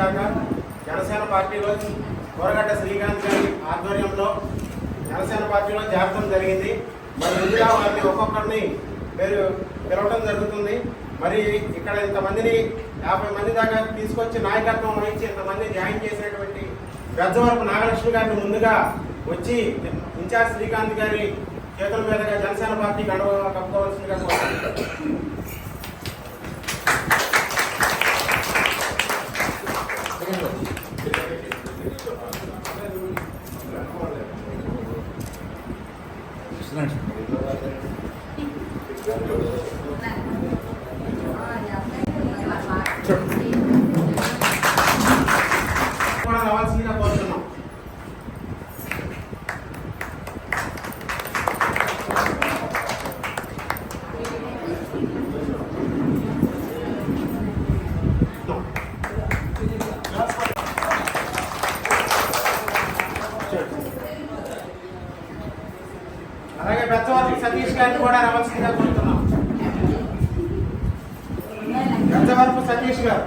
దాకా జనసేన పార్టీలో కోరగడ్డ శ్రీకాంత్ గారి ఆధ్వర్యంలో జనసేన పార్టీలో చేరడం జరిగింది. మరి ముందుగా వారిని ఒక్కొక్కరిని పేరు పిలవడం జరుగుతుంది. మరి ఇక్కడ ఇంతమందిని యాభై మంది దాకా తీసుకొచ్చి నాయకత్వం వహించి ఇంతమంది జాయిన్ చేసినటువంటి గజ్జవరపు నాగలక్ష్మి గారిని ముందుగా వచ్చి ఇన్ఛార్జ్ శ్రీకాంత్ గారి చేతుల మీదుగా జనసేన పార్టీ గడవ కప్పుకోవాల్సిందిగా కోరుతున్నాను. కూడా రావాల్సిందిగా కోరుతున్నాం అలాగే గారిని కూడా రావాల్సిందిగా కోరుతున్నాం. పెద్దవరపు సతీష్ గారు.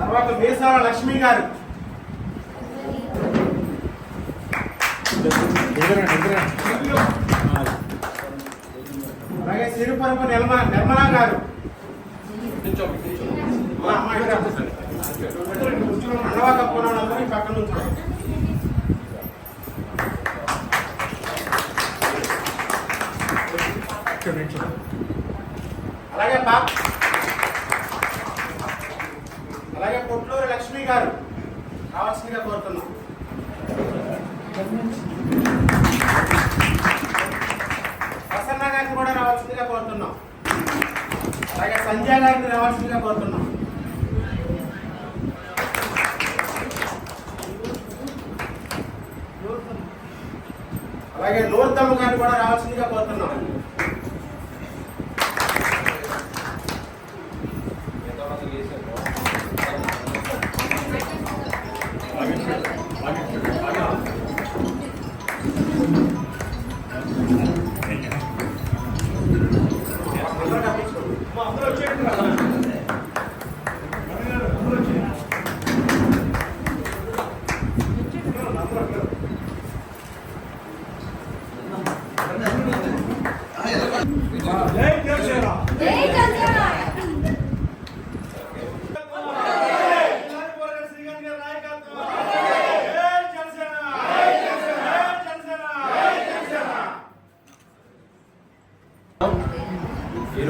తర్వాత మీసాల లక్ష్మి గారు. అలాగే సిరిపరపు నిర్మ నిర్మలా గారు. అమ్మా, అమ్మా, ఇక్కడ అండవా అందరూ పక్కన నుంచి అలాగే పాప అలాగే పొట్లూరు లక్ష్మి గారు కావాల్సిందిగా కోరుతున్నాం. ప్రసన్న గారిని కూడా రావాల్సిందిగా కోరుతున్నాం. అలాగే సంజయ్ గారిని రావాల్సిందిగా కోరుతున్నాం. అలాగే నూర్తమ్మ గారిని కూడా రావాల్సిందిగా కోరుతున్నాం.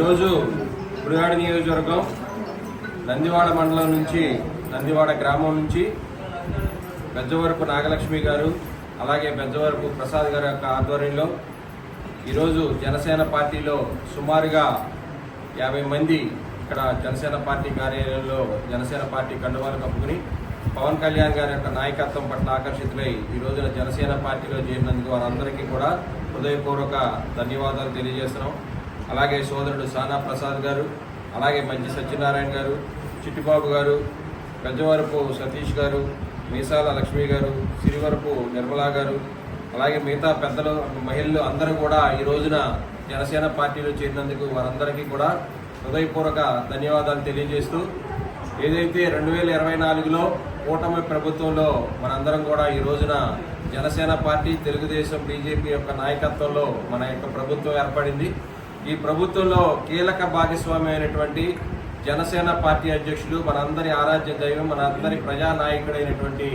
ఈరోజు గుడివాడ నియోజకవర్గం నందివాడ మండలం నుంచి నందివాడ గ్రామం నుంచి బెజ్జవరపు నాగలక్ష్మి గారు అలాగే బెజ్జవరపు ప్రసాద్ గారి యొక్క ఆధ్వర్యంలో ఈరోజు జనసేన పార్టీలో సుమారుగా యాభై మంది ఇక్కడ జనసేన పార్టీ కార్యాలయంలో జనసేన పార్టీ కండువాలు కప్పుకుని పవన్ కళ్యాణ్ గారి యొక్క నాయకత్వం పట్ల ఆకర్షితులై ఈ రోజున జనసేన పార్టీలో చేరినందుకు వారందరికీ కూడా హృదయపూర్వక ధన్యవాదాలు తెలియజేస్తున్నాం. అలాగే సోదరుడు సానా ప్రసాద్ గారు అలాగే మంచి సత్యనారాయణ గారు చిట్టిబాబు గారు పెద్దవరపు సతీష్ గారు మీసాల లక్ష్మి గారు సిరివరపు నిర్మలా గారు అలాగే మిగతా పెద్దలు మహిళలు అందరూ కూడా ఈ రోజున జనసేన పార్టీలో చేరినందుకు వారందరికీ కూడా హృదయపూర్వక ధన్యవాదాలు తెలియజేస్తూ ఏదైతే రెండు వేల ఇరవై నాలుగులో కూటమి ప్రభుత్వంలో మనందరం కూడా ఈ రోజున జనసేన పార్టీ తెలుగుదేశం బీజేపీ యొక్క నాయకత్వంలో మన యొక్క ప్రభుత్వం ఏర్పడింది. ఈ ప్రభుత్వంలో కీలక భాగస్వామి అయినటువంటి జనసేన పార్టీ అధ్యక్షులు మనందరి ఆరాధ్య దైవం మనందరి ప్రజానాయకుడైనటువంటి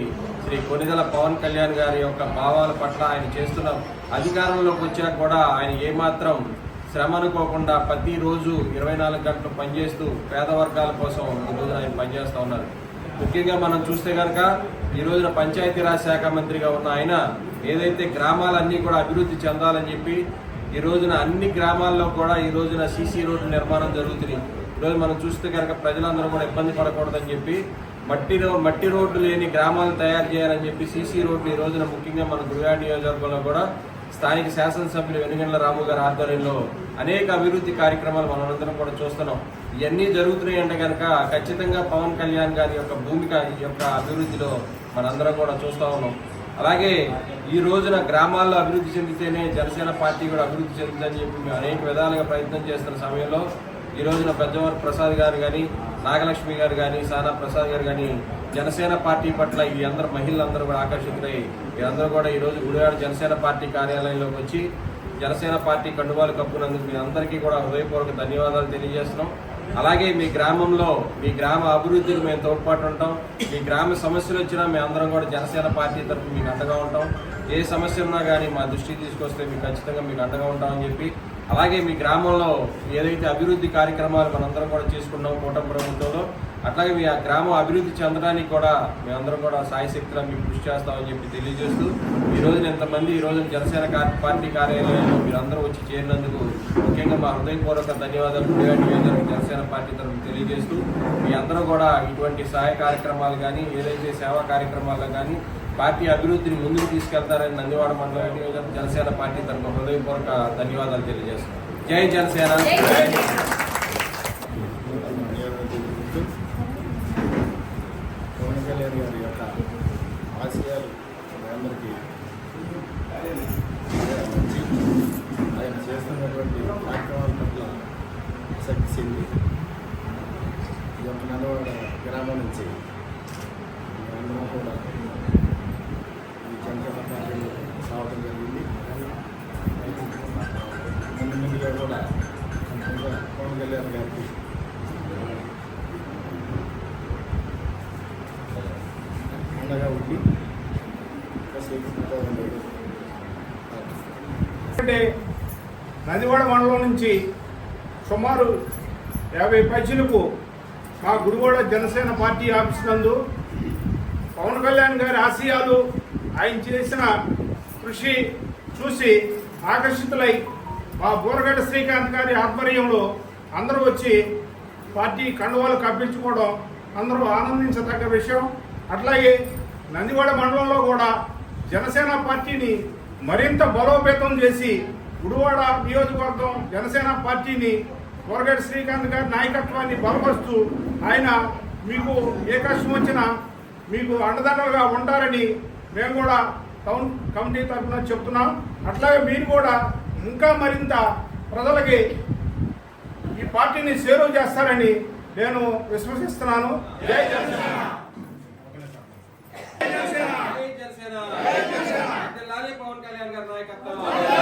శ్రీ కొనిదల పవన్ కళ్యాణ్ గారి యొక్క భావాల పట్ల ఆయన చేస్తున్న అధికారంలోకి వచ్చినా కూడా ఆయన ఏమాత్రం శ్రమ అనుకోకుండా ప్రతిరోజు ఇరవై నాలుగు గంటలు పనిచేస్తూ పేద వర్గాల కోసం ఈ ఆయన పనిచేస్తూ ఉన్నారు. ముఖ్యంగా మనం చూస్తే కనుక ఈ రోజున పంచాయతీరాజ్ శాఖ మంత్రిగా ఉన్న ఆయన ఏదైతే గ్రామాలన్నీ కూడా అభివృద్ధి చెందాలని చెప్పి ఈ రోజున అన్ని గ్రామాల్లో కూడా ఈ రోజున సీసీ రోడ్డు నిర్మాణం జరుగుతుంది. ఈరోజు మనం చూస్తే కనుక ప్రజలందరూ కూడా ఇబ్బంది పడకూడదని చెప్పి మట్టి రో- మట్టి రోడ్లు లేని గ్రామాలు తయారు చేయాలని చెప్పి సీసీ రోడ్లు ఈ రోజున ముఖ్యంగా మన గురువాడ నియోజకవర్గంలో కూడా స్థానిక శాసనసభ్యులు వెనుగండ్ల రాము గారి ఆధ్వర్యంలో అనేక అభివృద్ధి కార్యక్రమాలు మనందరం కూడా చూస్తున్నాం. ఇవన్నీ జరుగుతున్నాయి అంటే కనుక ఖచ్చితంగా పవన్ కళ్యాణ్ గారి యొక్క భూమిక ఈ యొక్క అభివృద్ధిలో మనందరం కూడా చూస్తూ ఉన్నాం. అలాగే ఈ రోజున గ్రామాల్లో అభివృద్ధి చెందితేనే జనసేన పార్టీ కూడా అభివృద్ధి చెందుతుందని చెప్పి మేము అనేక విధాలుగా ప్రయత్నం చేస్తున్న సమయంలో ఈ రోజున పెద్దవారు ప్రసాద్ గారు కానీ నాగలక్ష్మి గారు కానీ సానా ప్రసాద్ గారు కానీ జనసేన పార్టీ పట్ల ఈ అందరు మహిళలందరూ కూడా ఆకర్షితులై వీరందరూ కూడా ఈ రోజు గుడివాడ జనసేన పార్టీ కార్యాలయంలోకి వచ్చి జనసేన పార్టీ కండువాలు కప్పునందుకు మీ అందరికీ కూడా హృదయపూర్వక ధన్యవాదాలు తెలియజేస్తున్నాం. అలాగే మీ గ్రామంలో మీ గ్రామ అభివృద్ధికి మేము తోడ్పాటు ఉంటాం. మీ గ్రామ సమస్యలు వచ్చినా మేము అందరం కూడా జనసేన పార్టీ తరఫు మీకు అండగా ఉంటాం. ఏ సమస్య ఉన్నా కానీ మా దృష్టికి తీసుకొస్తే మీకు ఖచ్చితంగా మీకు అండగా ఉంటామని చెప్పి అలాగే మీ గ్రామంలో ఏదైతే అభివృద్ధి కార్యక్రమాలు మనందరం కూడా చేసుకున్నాం కూటమి ప్రభుత్వంలో అట్లాగే మీ ఆ గ్రామం అభివృద్ధి చెందడానికి కూడా మేమందరం కూడా సాయశక్తిగా మేము కృషి చేస్తామని చెప్పి తెలియజేస్తూ ఈ రోజున ఎంతమంది ఈ రోజున జనసేన పార్టీ కార్యాలయంలో మీరందరూ వచ్చి చేరినందుకు ముఖ్యంగా మా హృదయపూర్వక ధన్యవాదాలు. గుడివాడ నియోజకవర్గ జనసేన పార్టీ తరఫున తెలియజేస్తూ మీ అందరూ కూడా ఇటువంటి సహాయ కార్యక్రమాలు కానీ ఏదైతే సేవా కార్యక్రమాలు కానీ పార్టీ అభివృద్ధిని ముందుకు తీసుకెళ్తారని నందివాడ మండల నియోజకవర్గ జనసేన పార్టీ తరఫున హృదయపూర్వక ధన్యవాదాలు తెలియజేస్తున్నాం. జై జనసేన పవన్ కళ్యాణ్ గారి యొక్క ఆశయాలు అందరికీ మంచి ఆయన చేస్తున్నటువంటి కార్యక్రమాల పట్ల ఆసక్తి చెంది ఈ యొక్క నల్లవాడ గ్రామం నుంచి అండగా ఉండి అంటే నందివాడ మండలం నుంచి సుమారు యాభై పైచీలకు మా గుడివాడ జనసేన పార్టీ ఆఫీస్ నందు పవన్ కళ్యాణ్ గారి ఆశయాలు ఆయన చేసిన కృషి చూసి ఆకర్షితులై మా బూరగడ్డ శ్రీకాంత్ గారి ఆధ్వర్యంలో అందరూ వచ్చి పార్టీ కండువాలు కప్పించుకోవడం అందరూ ఆనందించదగ్గ విషయం. అట్లాగే నందివాడ మండలంలో కూడా జనసేన పార్టీని మరింత బలోపేతం చేసి గుడివాడ నియోజకవర్గం జనసేన పార్టీని బూరగడ్డ శ్రీకాంత్ గారి నాయకత్వాన్ని బలపరుస్తూ ఆయన మీకు ఏ కష్టం వచ్చినా మీకు అండదండలుగా ఉంటారని మేము కూడా టౌన్ కమిటీ తరఫున చెప్తున్నాం. అట్లాగే మీరు కూడా ఇంకా మరింత ప్రజలకి ఈ పార్టీని సేవ్ చేస్తారని నేను విశ్వసిస్తున్నాను. జై జనసేన! పవన్ కళ్యాణ్ గారి నాయకత్వం.